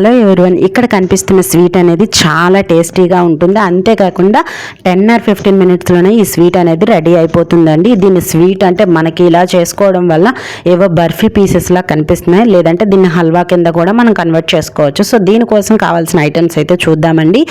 Hello everyone ఇక్కడ కనిపిస్తున్న sweet అనేది చాలా టేస్టీగా ఉంటుంది. అంతేకాకుండా టెన్ ఆర్ ఫిఫ్టీన్ మినిట్స్లోనే ఈ స్వీట్ అనేది రెడీ అయిపోతుందండి. దీన్ని స్వీట్ అంటే మనకి ఇలా చేసుకోవడం వల్ల ఏవో బర్ఫీ పీసెస్లా కనిపిస్తున్నాయి. లేదంటే దీన్ని హల్వా కింద కూడా మనం కన్వర్ట్ చేసుకోవచ్చు. సో దీనికోసం కావాల్సిన ఐటమ్స్ అయితే చూద్దామండి.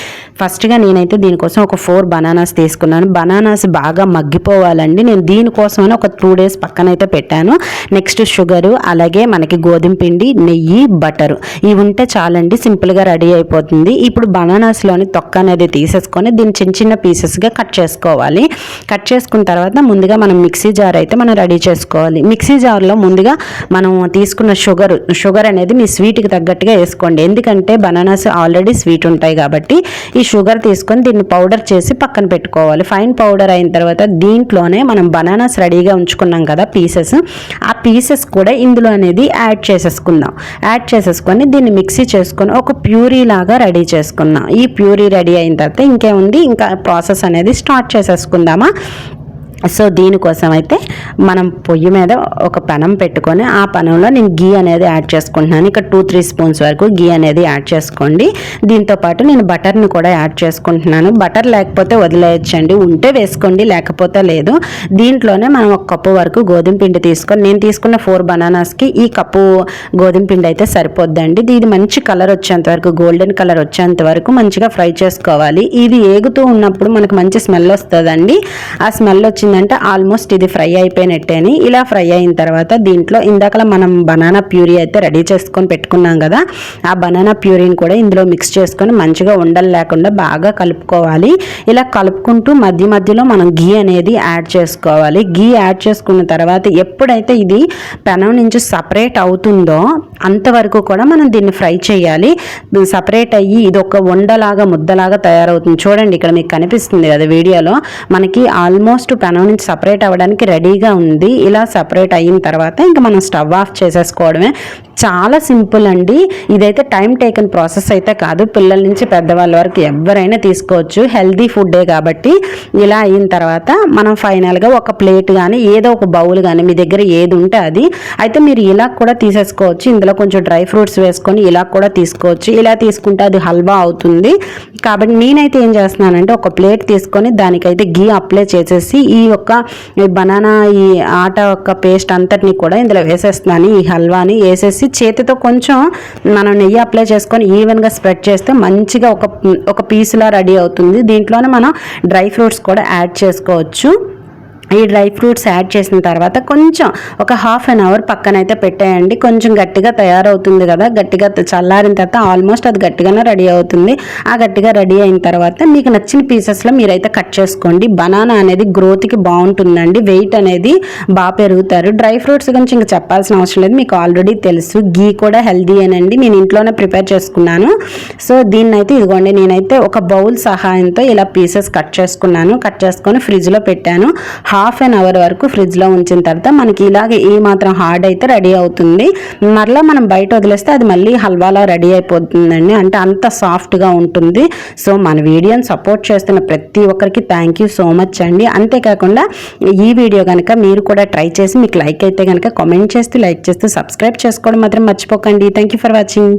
ఫస్ట్గా నేనైతే దీనికోసం ఒక ఫోర్ బనానాస్ తీసుకున్నాను. బనానాస్ బాగా మగ్గిపోవాలండి. నేను దీనికోసమని ఒక టూ డేస్ పక్కన అయితే పెట్టాను. నెక్స్ట్ షుగరు అలాగే మనకి గోధుమ పిండి నెయ్యి బటరు. ఇవి ఉంటే చాలా కదండి సింపుల్గా రెడీ అయిపోతుంది. ఇప్పుడు బనానాస్లోని తొక్క అనేది తీసేసుకొని దీన్ని చిన్న చిన్న పీసెస్గా కట్ చేసుకోవాలి. కట్ చేసుకున్న తర్వాత ముందుగా మనం మిక్సీ జార్ అయితే మనం రెడీ చేసుకోవాలి. మిక్సీ జార్లో ముందుగా మనం తీసుకున్న షుగర్ షుగర్ అనేది మీ స్వీట్కి తగ్గట్టుగా వేసుకోండి. ఎందుకంటే బనానాస్ ఆల్రెడీ స్వీట్ ఉంటాయి కాబట్టి ఈ షుగర్ తీసుకొని దీన్ని పౌడర్ చేసి పక్కన పెట్టుకోవాలి. ఫైన్ పౌడర్ అయిన తర్వాత దీంట్లోనే మనం బనానాస్ రెడీగా ఉంచుకున్నాం కదా పీసెస్. ఆ పీసెస్ కూడా ఇందులో అనేది యాడ్ చేసేసుకుందాం. యాడ్ చేసేసుకొని దీన్ని మిక్సీ చేసుకొని ఒక ప్యూరీ లాగా రెడీ చేసుకున్నా. ఈ ప్యూరీ రెడీ అయిన తర్వాత ఇంకేముంది? ఇంకా ప్రాసెస్ అనేది స్టార్ట్ చేసేసుకుందామా? సో దీనికోసం అయితే మనం పొయ్యి మీద ఒక పనం పెట్టుకొని ఆ పనంలో నేను గీ అనేది యాడ్ చేసుకుంటున్నాను. ఇక్కడ టూ త్రీ స్పూన్స్ వరకు గీ అనేది యాడ్ చేసుకోండి. దీంతో పాటు నేను బటర్ని కూడా యాడ్ చేసుకుంటున్నాను. బటర్ లేకపోతే వదిలేయచ్చండి. ఉంటే వేసుకోండి లేకపోతే లేదు. దీంట్లోనే మనం ఒక కప్పు వరకు గోధుమ పిండి తీసుకొని నేను తీసుకున్న ఫోర్ బనానాస్కి ఈ కప్పు గోధుమ పిండి అయితే సరిపోద్దండి. ఇది మంచి కలర్ వచ్చేంత వరకు గోల్డెన్ కలర్ వచ్చేంత వరకు మంచిగా ఫ్రై చేసుకోవాలి. ఇది ఏగుతూ ఉన్నప్పుడు మనకు మంచి స్మెల్ వస్తుందండి. ఆ స్మెల్ వచ్చిన వచ్చిందంటే ఆల్మోస్ట్ ఇది ఫ్రై అయిపోయినట్టే అని. ఇలా ఫ్రై అయిన తర్వాత దీంట్లో ఇందాక మనం బనానా ప్యూరీ అయితే రెడీ చేసుకొని పెట్టుకున్నాం కదా ఆ బనానా ప్యూరీని కూడా ఇందులో మిక్స్ చేసుకొని మంచిగా ఉండలు లేకుండా బాగా కలుపుకోవాలి. ఇలా కలుపుకుంటూ మధ్య మధ్యలో మనం గీ అనేది యాడ్ చేసుకోవాలి. గీ యాడ్ చేసుకున్న తర్వాత ఎప్పుడైతే ఇది పెనం నుంచి సపరేట్ అవుతుందో అంతవరకు కూడా మనం దీన్ని ఫ్రై చేయాలి. సపరేట్ అయ్యి ఇది ఒక వండలాగా ముద్దలాగా తయారవుతుంది. చూడండి ఇక్కడ మీకు కనిపిస్తుంది కదా వీడియోలో. మనకి ఆల్మోస్ట్ పెనం పెనం నుంచి సపరేట్ అవ్వడానికి రెడీగా ఉంది. ఇలా సపరేట్ అయిన తర్వాత ఇంకా మనం స్టవ్ ఆఫ్ చేసేసుకోవడమే. చాలా సింపుల్ అండి. ఇదైతే టైం టేకన్ ప్రాసెస్ అయితే కాదు. పిల్లల నుంచి పెద్దవాళ్ళ వరకు ఎవరైనా తీసుకోవచ్చు. హెల్దీ ఫుడ్డే కాబట్టి ఇలా అయిన తర్వాత మనం ఫైనల్గా ఒక ప్లేట్ కానీ ఏదో ఒక బౌల్ కానీ మీ దగ్గర ఏది ఉంటే అది. అయితే మీరు ఇలా కూడా తీసేసుకోవచ్చు. ఇందులో కొంచెం డ్రై ఫ్రూట్స్ వేసుకొని ఇలా కూడా తీసుకోవచ్చు. ఇలా తీసుకుంటే అది హల్వా అవుతుంది. కాబట్టి నేనైతే ఏం చేస్తున్నానంటే ఒక ప్లేట్ తీసుకొని దానికైతే గీ అప్లై చేసేసి ఈ యొక్క బనానా ఈ ఆట యొక్క పేస్ట్ అంతటిని కూడా ఇందులో వేసేస్తున్నాను. ఈ హల్వాని వేసేసి చేతితో కొంచెం మనం నెయ్యి అప్లై చేసుకొని ఈవెన్గా స్ప్రెడ్ చేస్తే మంచిగా ఒక ఒక పీస్లా రెడీ అవుతుంది. దీంట్లోనే మనం డ్రై ఫ్రూట్స్ కూడా యాడ్ చేసుకోవచ్చు. ఈ డ్రై ఫ్రూట్స్ యాడ్ చేసిన తర్వాత కొంచెం ఒక హాఫ్ అన్ అవర్ పక్కనైతే పెట్టేయండి. కొంచెం గట్టిగా తయారవుతుంది కదా. గట్టిగా చల్లారిన తర్వాత ఆల్మోస్ట్ అది గట్టిగానే రెడీ అవుతుంది. ఆ గట్టిగా రెడీ అయిన తర్వాత మీకు నచ్చిన పీసెస్లో మీరైతే కట్ చేసుకోండి. బనానా అనేది గ్రోత్కి బాగుంటుందండి. వెయిట్ అనేది బాగా పెరుగుతారు. డ్రై ఫ్రూట్స్ గురించి ఇంకా చెప్పాల్సిన అవసరం లేదు. మీకు ఆల్రెడీ తెలుసు. గీ కూడా హెల్దీ అనండి నేను ఇంట్లోనే ప్రిపేర్ చేసుకున్నాను. సో దీన్నైతే ఇదిగోండి. నేనైతే ఒక బౌల్ సహాయంతో ఇలా పీసెస్ కట్ చేసుకున్నాను. కట్ చేసుకొని ఫ్రిడ్జ్లో పెట్టాను. హాఫ్ అన్ అవర్ వరకు ఫ్రిడ్జ్లో ఉంచిన తర్వాత మనకి ఇలాగే ఏ మాత్రం హార్డ్ అయితే రెడీ అవుతుంది. మరలా మనం బయట వదిలేస్తే అది మళ్ళీ హల్వాలా రెడీ అయిపోతుందండి. అంటే అంత సాఫ్ట్గా ఉంటుంది. సో మన వీడియోని సపోర్ట్ చేస్తున్న ప్రతి ఒక్కరికి థ్యాంక్ యూ సో మచ్ అండి. అంతేకాకుండా ఈ వీడియో కనుక మీరు కూడా ట్రై చేసి మీకు లైక్ అయితే కనుక కామెంట్ చేస్తూ లైక్ చేస్తూ సబ్స్క్రైబ్ చేసుకోవడం మాత్రం మర్చిపోకండి. Thank you for watching